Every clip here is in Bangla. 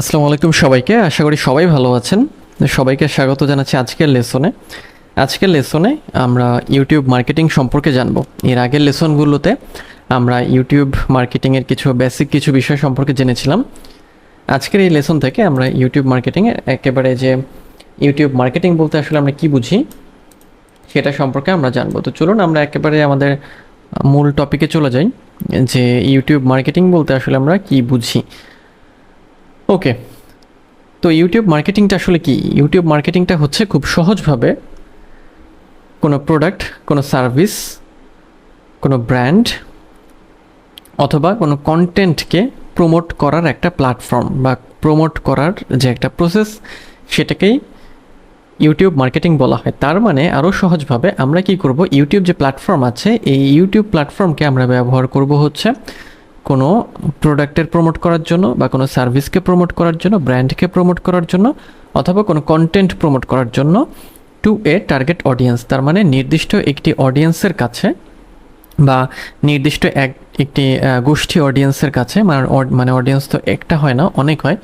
আসসালামু আলাইকুম সবাইকে। আশা করি সবাই ভালো আছেন। সবাইকে স্বাগত জানাচ্ছি আজকের লেসনে। আজকের লেসনে আমরা ইউটিউব মার্কেটিং সম্পর্কে জানব। এর আগের লেসনগুলোতে আমরা ইউটিউব মার্কেটিংয়ের কিছু বেসিক কিছু বিষয় সম্পর্কে জেনেছিলাম। আজকের এই লেসন থেকে আমরা ইউটিউব মার্কেটিংয়ের একেবারে যে ইউটিউব মার্কেটিং বলতে আসলে আমরা কি বুঝি, সেটা সম্পর্কে আমরা জানব। তো চলুন আমরা একেবারে আমাদের মূল টপিকে চলে যাই। যে ইউটিউব মার্কেটিং বলতে আসলে আমরা কি বুঝি। ওকে তো ইউটিউব মার্কেটিংটা আসলে কি? ইউটিউব মার্কেটিংটা হচ্ছে খুব সহজভাবে কোনো প্রোডাক্ট কোনো সার্ভিস কোনো ব্র্যান্ড অথবা কোনো কন্টেন্টকে প্রমোট করার একটা প্ল্যাটফর্ম বা প্রমোট করার যে একটা প্রসেস সেটাকেই ইউটিউব মার্কেটিং বলা হয়। তার মানে আরও সহজভাবে আমরা কি করব? ইউটিউব যে প্ল্যাটফর্ম আছে, এই ইউটিউব প্ল্যাটফর্মকে আমরা ব্যবহার করব হচ্ছে কোনো প্রোডাক্টের প্রমোট করার জন্য বা কোনো সার্ভিসকে প্রমোট করার জন্য ব্র্যান্ডকে প্রমোট করার জন্য অথবা কোনো কন্টেন্ট প্রমোট করার জন্য টু এ টার্গেট অডিয়েন্স তার মানে নির্দিষ্ট একটি অডিয়েন্সের কাছে বা নির্দিষ্ট এক, একটি গোষ্ঠী অডিয়েন্সের কাছে মানে মানে অডিয়েন্স তো একটা হয় না, অনেক হয়,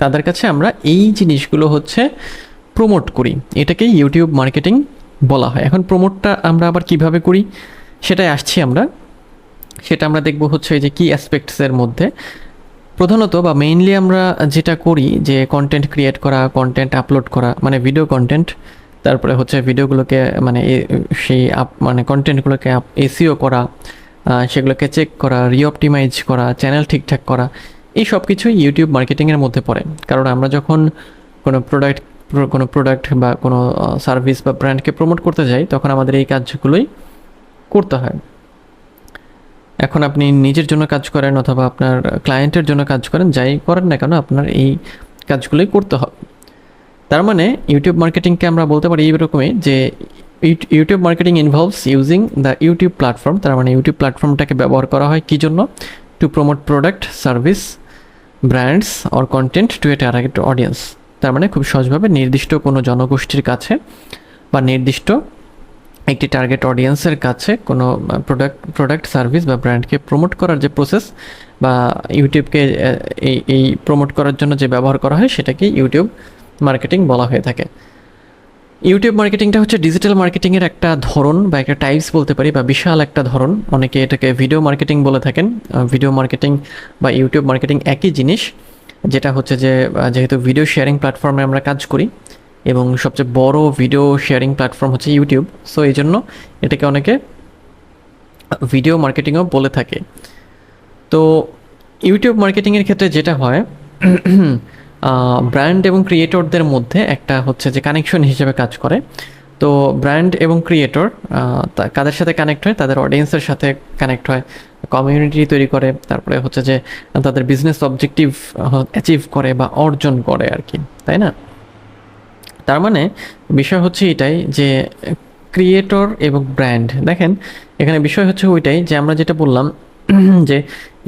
তাদের কাছে আমরা এই জিনিসগুলো হচ্ছে প্রমোট করি। এটাকে ইউটিউব মার্কেটিং বলা হয়। এখন প্রমোটটা আমরা আবার কীভাবে করি? সেটাই আসছি আমরা। সেটা আমরা দেখব হচ্ছে যে কি অ্যাসপেক্টসের মধ্যে। প্রধানত বা মেইনলি আমরা যেটা করি যে কন্টেন্ট ক্রিয়েট করা কন্টেন্ট আপলোড করা মানে ভিডিও কন্টেন্ট তারপরে হচ্ছে ভিডিওগুলোকে মানে সেই আপ মানে কন্টেন্টগুলোকে এসিও করা সেগুলোকে চেক করা রিঅপটিমাইজ করা চ্যানেল ঠিকঠাক করা, এই সব কিছুই ইউটিউব মার্কেটিংয়ের মধ্যে পড়ে। কারণ আমরা যখন কোনো প্রোডাক্ট কোনো প্রোডাক্ট বা কোনো সার্ভিস বা ব্র্যান্ডকে প্রমোট করতে যাই, তখন আমাদের এই কাজগুলোই করতে হয়। এখন আপনি নিজের জন্য কাজ করেন অথবা আপনার ক্লায়েন্টের জন্য কাজ করেন, যাই করেন না কেন, আপনার এই কাজগুলোই করতে হবে। তার মানে ইউটিউব মার্কেটিংকে আমরা বলতে পারি এইরকমই যে, ইউট- YouTube marketing involves using the YouTube platform তার মানে ইউটিউব প্ল্যাটফর্মটাকে ব্যবহার করা হয় কী জন্য? To promote product service brands or content to a target audience তার মানে খুব সহজভাবে নির্দিষ্ট কোনো জনগোষ্ঠীর কাছে বা নির্দিষ্ট একটি টার্গেট অডিয়েন্সের কাছে কোনো প্রোডাক্ট প্রোডাক্ট সার্ভিস বা ব্র্যান্ডকে প্রমোট করার যে প্রসেস বা ইউটিউবকে এই এই প্রমোট করার জন্য যে ব্যবহার করা হয় সেটাকে ইউটিউব মার্কেটিং বলা হয়ে থাকে। ইউটিউব মার্কেটিংটা হচ্ছে ডিজিটাল মার্কেটিংয়ের একটা ধরন বা একটা টাইপস বলতে পারি বা বিশাল একটা ধরন। অনেকে এটাকে ভিডিও মার্কেটিং বলে থাকেন। ভিডিও মার্কেটিং বা ইউটিউব মার্কেটিং একই জিনিস। যেটা হচ্ছে যে যেহেতু ভিডিও শেয়ারিং প্ল্যাটফর্মে আমরা কাজ করি এবং সবচেয়ে বড় ভিডিও শেয়ারিং প্ল্যাটফর্ম হচ্ছে ইউটিউব সো এই জন্য এটাকে অনেকে ভিডিও মার্কেটিংও বলে থাকে। তো ইউটিউব মার্কেটিংয়ের ক্ষেত্রে যেটা হয় ব্র্যান্ড এবং ক্রিয়েটরদের মধ্যে একটা হচ্ছে যে কানেকশন হিসেবে কাজ করে। তো ব্র্যান্ড এবং ক্রিয়েটর কাদের সাথে কানেক্ট হয়? তাদের অডিয়েন্সের সাথে কানেক্ট হয় কমিউনিটি তৈরি করে, তারপরে হচ্ছে যে তাদের বিজনেস অবজেক্টিভ অ্যাচিভ করে বা অর্জন করে আর কি, তাই না? তার মানে বিষয় হচ্ছে এটাই যে ক্রিয়েটর এবং ব্র্যান্ড দেখেন, এখানে বিষয় হচ্ছে ওইটাই যে আমরা যেটা বললাম যে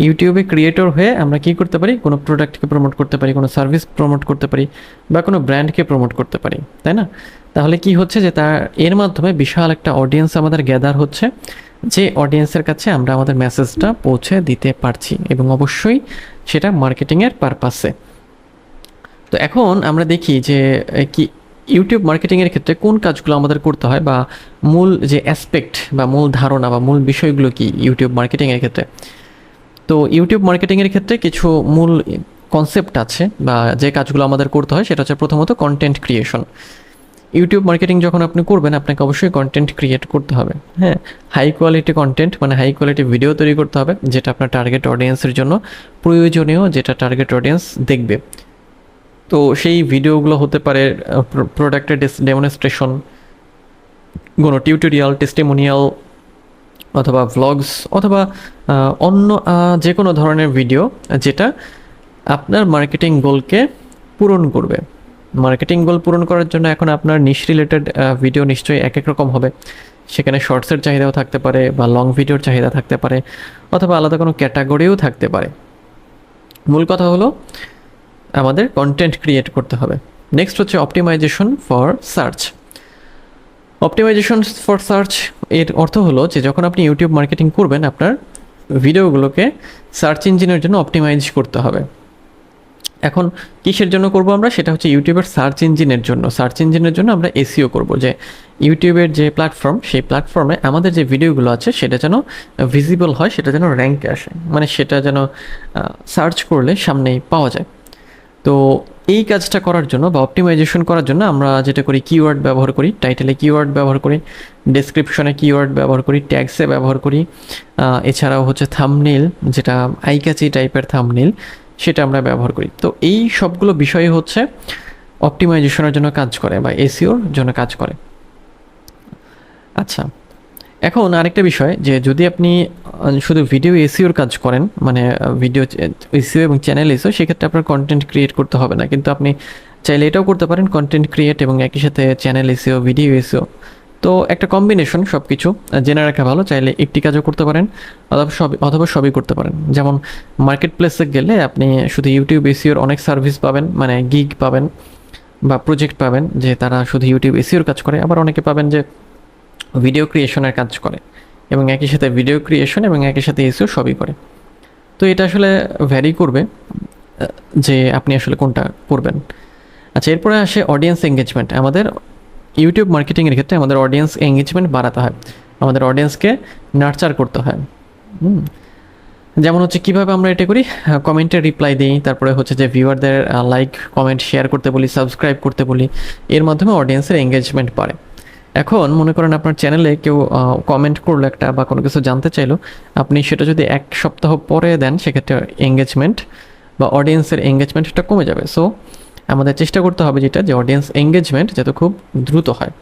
ইউটিউবে ক্রিয়েটর হয়ে আমরা কি করতে পারি? কোনো প্রোডাক্টকে প্রমোট করতে পারি, কোনো সার্ভিস প্রমোট করতে পারি বা কোনো ব্র্যান্ডকে প্রমোট করতে পারি, তাই না? তাহলে কি হচ্ছে যে তার, এর মাধ্যমে বিশাল একটা অডিয়েন্স আমাদের গ্যাদার হচ্ছে, যে অডিয়েন্সের কাছে আমরা আমাদের মেসেজটা পৌঁছে দিতে পারছি এবং অবশ্যই সেটা মার্কেটিংয়ের পারপাসে তো এখন আমরা দেখি যে কি ইউটিউব মার্কেটিংয়ের ক্ষেত্রে কোন কাজগুলো আমাদের করতে হয় বা মূল যে অ্যাসপেক্ট বা মূল ধারণা বা মূল বিষয়গুলো কি ইউটিউব মার্কেটিংয়ের ক্ষেত্রে? তো ইউটিউব মার্কেটিংয়ের ক্ষেত্রে কিছু মূল কনসেপ্ট আছে বা যে কাজগুলো আমাদের করতে হয়, সেটা হচ্ছে প্রথমত কন্টেন্ট ক্রিয়েশন ইউটিউব মার্কেটিং যখন আপনি করবেন, আপনাকে অবশ্যই কন্টেন্ট ক্রিয়েট করতে হবে। হ্যাঁ হাই কোয়ালিটি কন্টেন্ট মানে হাই কোয়ালিটি ভিডিও তৈরি করতে হবে, যেটা আপনার টার্গেট অডিয়েন্সের জন্য প্রয়োজনীয়, যেটা টার্গেট অডিয়েন্স দেখবে। তো সেই ভিডিওগুলো হতে পারে প্রোডাক্টের ডেমনস্ট্রেশন কোনো টিউটোরিয়াল টেস্টিমোনিয়াল অথবা ভ্লগস অথবা অন্য যে কোনো ধরনের ভিডিও যেটা আপনার মার্কেটিং গোলকে পূরণ করবে। মার্কেটিং গোল পূরণ করার জন্য এখন আপনার নিশ রিলেটেড ভিডিও নিশ্চয়ই এক এক রকম হবে। সেখানে শর্টসের চাহিদাও থাকতে পারে বা লং ভিডিওর চাহিদা থাকতে পারে, অথবা আলাদা কোনো ক্যাটাগরিও থাকতে পারে। মূল কথা হলো আমাদের কন্টেন্ট ক্রিয়েট করতে হবে। নেক্সট হচ্ছে optimization for search optimization for search এর অর্থ হলো যে যখন আপনি ইউটিউব মার্কেটিং করবেন, আপনার ভিডিওগুলোকে সার্চ ইঞ্জিনের জন্য অপটিমাইজ করতে হবে। এখন কিসের জন্য করব আমরা? সেটা হচ্ছে ইউটিউবের সার্চ ইঞ্জিনের জন্য। সার্চ ইঞ্জিনের জন্য আমরা এসিও করব যে ইউটিউবের যে প্ল্যাটফর্ম সেই প্ল্যাটফর্মে আমাদের যে ভিডিওগুলো আছে, সেটা যেন ভিজিবল হয়, সেটা যেন র্যাঙ্কে আসে। মানে সেটা যেন সার্চ করলে সামনেই পাওয়া যায়। তো এই কাজটা করার জন্য বা অপটিমাইজেশন করার জন্য আমরা যেটা করি কিওয়ার্ড ব্যবহার করি টাইটেলে কিওয়ার্ড ব্যবহার করি ডেসক্রিপশনে কিওয়ার্ড ব্যবহার করি ট্যাক্সে ব্যবহার করি এছাড়াও হচ্ছে থামনেল যেটা আইকাচি টাইপের থামনেল সেটা আমরা ব্যবহার করি। তো এই সবগুলো বিষয় হচ্ছে অপটিমাইজেশনের জন্য কাজ করে বা এসিওর জন্য কাজ করে। আচ্ছা এখন আরেকটা বিষয় যে যদি আপনি শুধু ভিডিও এসিওর কাজ করেন মানে ভিডিও এসিও এবং চ্যানেল এসিও সেক্ষেত্রে আপনার কন্টেন্ট ক্রিয়েট করতে হবে না। কিন্তু আপনি চাইলে এটাও করতে পারেন কন্টেন্ট ক্রিয়েট এবং একই সাথে চ্যানেল এসিও ভিডিও এসিও তো একটা কম্বিনেশন সব কিছু জেনে রাখা ভালো, চাইলে একটি কাজও করতে পারেন, অথবা সবই অথবা সবই করতে পারেন। যেমন মার্কেট প্লেসে গেলে আপনি শুধু ইউটিউব এসিওর অনেক সার্ভিস পাবেন মানে গিগ পাবেন বা প্রজেক্ট পাবেন, যে তারা শুধু ইউটিউব এসিওর কাজ করে, আবার অনেকে পাবেন যে ভিডিও ক্রিয়েশনের কাজ করে। এবং একই সাথে ভিডিও ক্রিয়েশন এবং একই সাথে এসিও সবই করে। তো এটা আসলে ভ্যারি করবে যে আপনি আসলে কোনটা করবেন। আচ্ছা এরপরে আসে অডিয়েন্স এঙ্গেজমেন্ট আমাদের ইউটিউব মার্কেটিংয়ের ক্ষেত্রে আমাদের অডিয়েন্স এঙ্গেজমেন্ট বাড়াতে হয়। আমাদের অডিয়েন্সকে নার্চার করতে হয়। যেমন হচ্ছে কীভাবে আমরা এটা করি? কমেন্টে রিপ্লাই দিই, তারপরে হচ্ছে যে ভিউয়ারদের লাইক কমেন্ট শেয়ার করতে বলি সাবস্ক্রাইব করতে বলি। এর মাধ্যমে অডিয়েন্সের এঙ্গেজমেন্ট বাড়ে। এখন মনে করেন আপনার চ্যানেলে কেউ কমেন্ট করল একটা বা কোনো কিছু জানতে চাইলো, আপনি সেটা যদি এক সপ্তাহ পরে দেন, সেক্ষেত্রে এঙ্গেজমেন্ট বা অডিয়েন্সের এঙ্গেজমেন্টটা কমে যাবে। সো আমাদের চেষ্টা করতে হবে যেটা, যে অডিয়েন্স এঙ্গেজমেন্ট যাতে খুব দ্রুত হয়।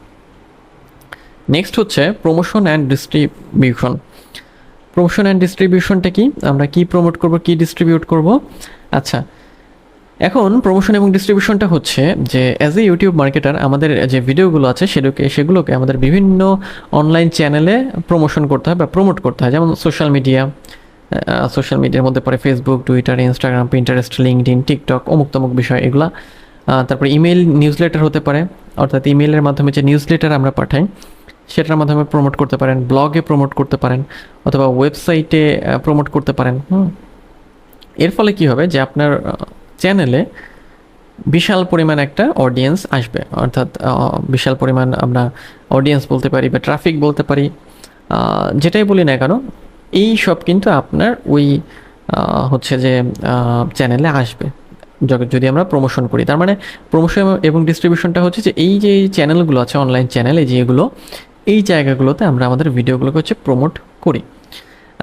নেক্সট হচ্ছে promotion and distribution promotion and ডিস্ট্রিবিউশনটা কি? আমরা কি প্রমোট করব, কি ডিস্ট্রিবিউট করব? আচ্ছা এখন প্রমোশন এবং ডিস্ট্রিবিউশনটা হচ্ছে যে অ্যাজ এ ইউটিউব মার্কেটার আমাদের যে ভিডিওগুলো আছে সেগুলোকে সেগুলোকে আমাদের বিভিন্ন অনলাইন চ্যানেলে প্রমোশন করতে হয় বা প্রমোট করতে হয়। যেমন সোশ্যাল মিডিয়া সোশ্যাল মিডিয়ার মধ্যে পড়ে Facebook Twitter Instagram Pinterest LinkedIn TikTok অমুক তমুক বিষয় এগুলা। তারপরে ইমেল নিউজ লেটার হতে পারে। অর্থাৎ ইমেলের মাধ্যমে যে নিউজ লেটার আমরা পাঠাই, সেটার মাধ্যমে প্রমোট করতে পারেন। ব্লগে প্রমোট করতে পারেন অথবা ওয়েবসাইটে প্রমোট করতে পারেন। হুম। এর ফলে কি হবে যে আপনার চ্যানেলে বিশাল পরিমাণ একটা অডিয়েন্স আসবে। অর্থাৎ বিশাল পরিমাণ আমরা অডিয়েন্স বলতে পারি বা ট্রাফিক বলতে পারি। যেটাই বলি না কেন, এই সব কিন্তু আপনার ওই হচ্ছে যে চ্যানেলে আসবে। যদি আমরা প্রমোশন করি। তার মানে প্রমোশন এবং ডিস্ট্রিবিউশনটা হচ্ছে যে এই যে চ্যানেলগুলো আছে অনলাইন চ্যানেল যেগুলো এই জায়গাগুলোতে আমরা আমাদের ভিডিওগুলোকে হচ্ছে প্রমোট করি।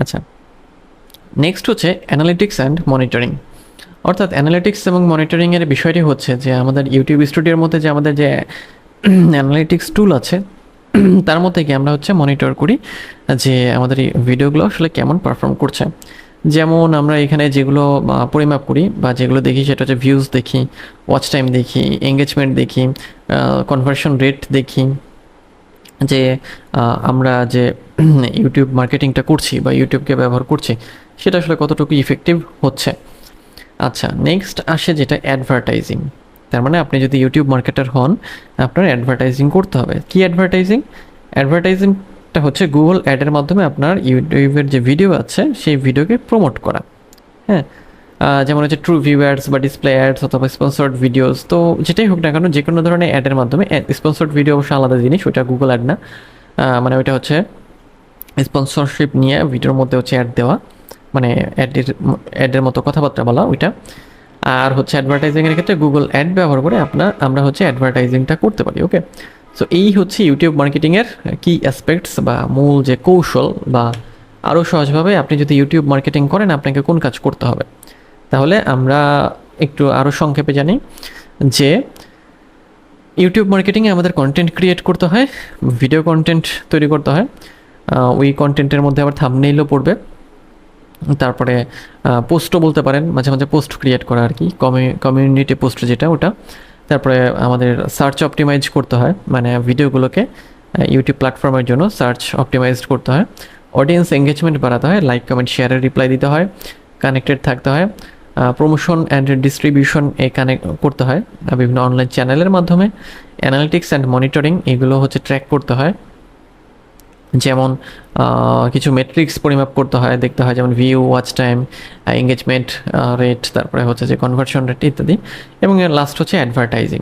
আচ্ছা নেক্সট হচ্ছে অ্যানালিটিক্স অ্যান্ড মনিটরিং অর্থাৎ অ্যানালিটিক্স এবং মনিটরিংয়ের বিষয়টি হচ্ছে যে আমাদের ইউটিউব স্টুডিওর মধ্যে যে আমাদের যে অ্যানালিটিক্স টুল আছে, তার মধ্যে কি আমরা হচ্ছে মনিটর করি যে আমাদের এই ভিডিওগুলো আসলে কেমন পারফর্ম করছে। যেমন আমরা এখানে যেগুলো পরিমাপ করি বা যেগুলো দেখি সেটা হচ্ছে ভিউজ দেখি ওয়াচ টাইম দেখি এঙ্গেজমেন্ট দেখি কনভার্সন রেট দেখি। যে আমরা যে ইউটিউব মার্কেটিংটা করছি বা ইউটিউবকে ব্যবহার করছি, সেটা আসলে কতটুকু ইফেক্টিভ হচ্ছে। আচ্ছা নেক্সট আসে যেটা অ্যাডভার্টাইজিং তার মানে আপনি যদি ইউটিউব মার্কেটার হন, আপনার অ্যাডভার্টাইজিং করতে হবে। কি অ্যাডভার্টাইজিং অ্যাডভার্টাইজিংটা হচ্ছে গুগল অ্যাডের মাধ্যমে আপনার ইউটিউবের যে ভিডিও আছে, সেই ভিডিওকে প্রমোট করা। হ্যাঁ যেমন হচ্ছে ট্রু ভিউ অ্যাডস বা ডিসপ্লে অ্যাডস অথবা স্পন্সর্ড ভিডিওস তো যেটাই হোক না কেন যে কোনো ধরনের অ্যাডের মাধ্যমে স্পন্সর্ড ভিডিও অবশ্য আলাদা জিনিস ওটা গুগল অ্যাড না। মানে ওইটা হচ্ছে স্পন্সরশিপ নিয়ে ভিডিওর মধ্যে হচ্ছে অ্যাড দেওয়া। মানে অ্যাডের অ্যাডের মতো কথাবার্তা বলা ওইটা। আর হচ্ছে অ্যাডভার্টাইজিংয়ের ক্ষেত্রে গুগল অ্যাড ব্যবহার করে আপনার আমরা হচ্ছে অ্যাডভার্টাইজিংটা করতে পারি ওকে সো এই হচ্ছে ইউটিউব মার্কেটিংয়ের কি অ্যাসপেক্টস বা মূল যে কৌশল বা আরও সহজভাবে আপনি যদি ইউটিউব মার্কেটিং করেন, আপনাকে কোন কাজ করতে হবে? তাহলে আমরা একটু আরও সংক্ষেপে জানি যে ইউটিউব মার্কেটিংয়ে আমাদের কন্টেন্ট ক্রিয়েট করতে হয় ভিডিও কন্টেন্ট তৈরি করতে হয়। ওই কন্টেন্টের মধ্যে আবার থামনেইলও পড়বে। তারপরে পোস্টও বলতে পারেন, মাঝে মাঝে পোস্ট ক্রিয়েট করা আর কি কমিউনিটি পোস্ট যেটা ওটা। তারপরে আমাদের সার্চ অপটিমাইজ করতে হয় মানে ভিডিওগুলোকে ইউটিউব প্ল্যাটফর্মের জন্য সার্চ অপটিমাইজড করতে হয়। অডিয়েন্স এঙ্গেজমেন্ট বাড়াতে হয় লাইক কমেন্ট শেয়ারের রিপ্লাই দিতে হয় কানেক্টেড থাকতে হয়। প্রমোশন অ্যান্ড ডিস্ট্রিবিউশন এ কানেক্ট করতে হয়, বিভিন্ন অনলাইন চ্যানেলের মাধ্যমে। অ্যানালিটিক্স অ্যান্ড মনিটরিং এগুলো হচ্ছে ট্র্যাক করতে হয়। যেমন কিছু মেট্রিক্স পরিমাপ করতে হয়, দেখতে হয়, যেমন view watch time engagement rate তারপরে হচ্ছে যে কনভার্সন রেট ইত্যাদি। এবং এর লাস্ট হচ্ছে অ্যাডভার্টাইজিং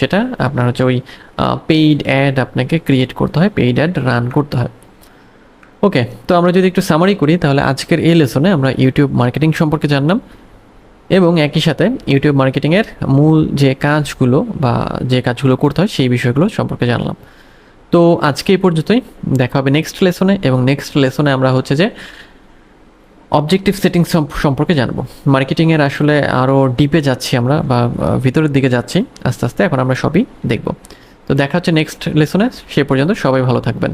সেটা আপনার হচ্ছে ওই পেইড অ্যাড আপনাকে ক্রিয়েট করতে হয় পেইড অ্যাড রান করতে হয়। ওকে তো আমরা যদি একটু সামারি করি, তাহলে আজকের এই লেসনে আমরা ইউটিউব মার্কেটিং সম্পর্কে জানলাম। এবং একই সাথে ইউটিউব মার্কেটিংয়ের মূল যে কাজগুলো বা যে কাজগুলো করতে হয়, সেই বিষয়গুলো সম্পর্কে জানলাম। তো আজকে এই পর্যন্তই। দেখা হবে নেক্সট লেসনে এবং নেক্সট লেসনে আমরা হচ্ছে যে অবজেক্টিভ সেটিংস সম্পর্কে জানব। মার্কেটিংয়ের আসলে আরও ডিপে যাচ্ছি আমরা বা ভিতরের দিকে যাচ্ছি আস্তে আস্তে। এখন আমরা সবই দেখব। তো দেখা হচ্ছে নেক্সট লেসনে সে পর্যন্ত সবাই ভালো থাকবেন।